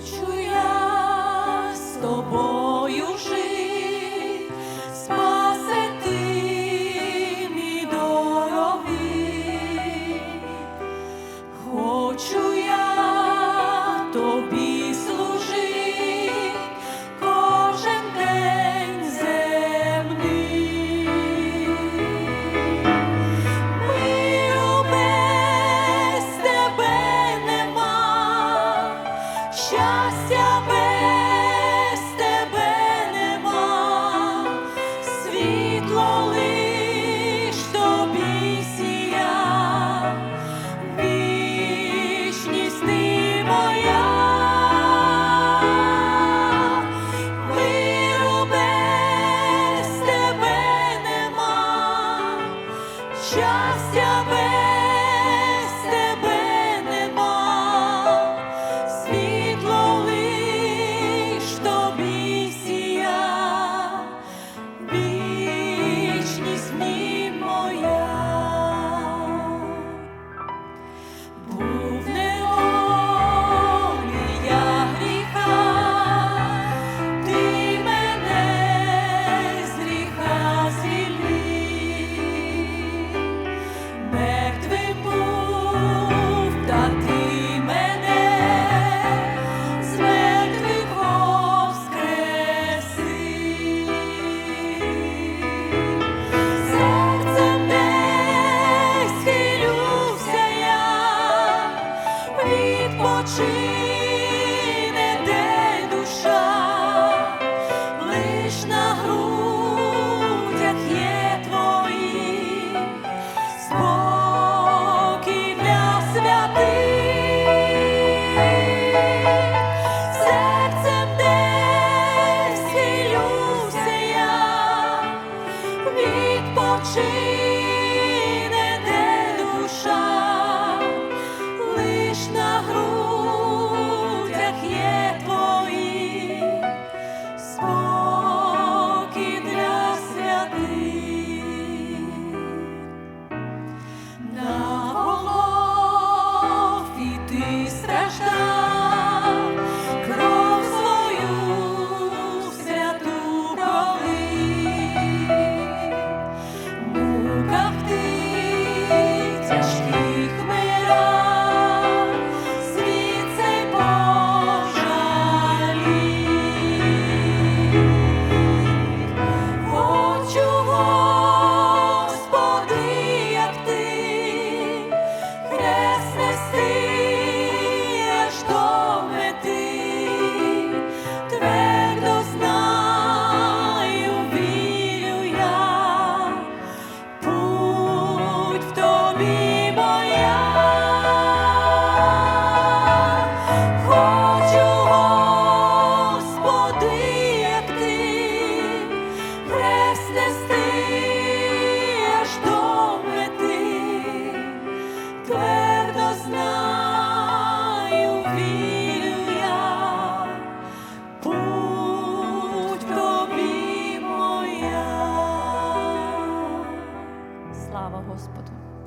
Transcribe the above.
Чую щастя. почине де душа, лиш на грудях є твої, спокій для святих, на голові ти страждав.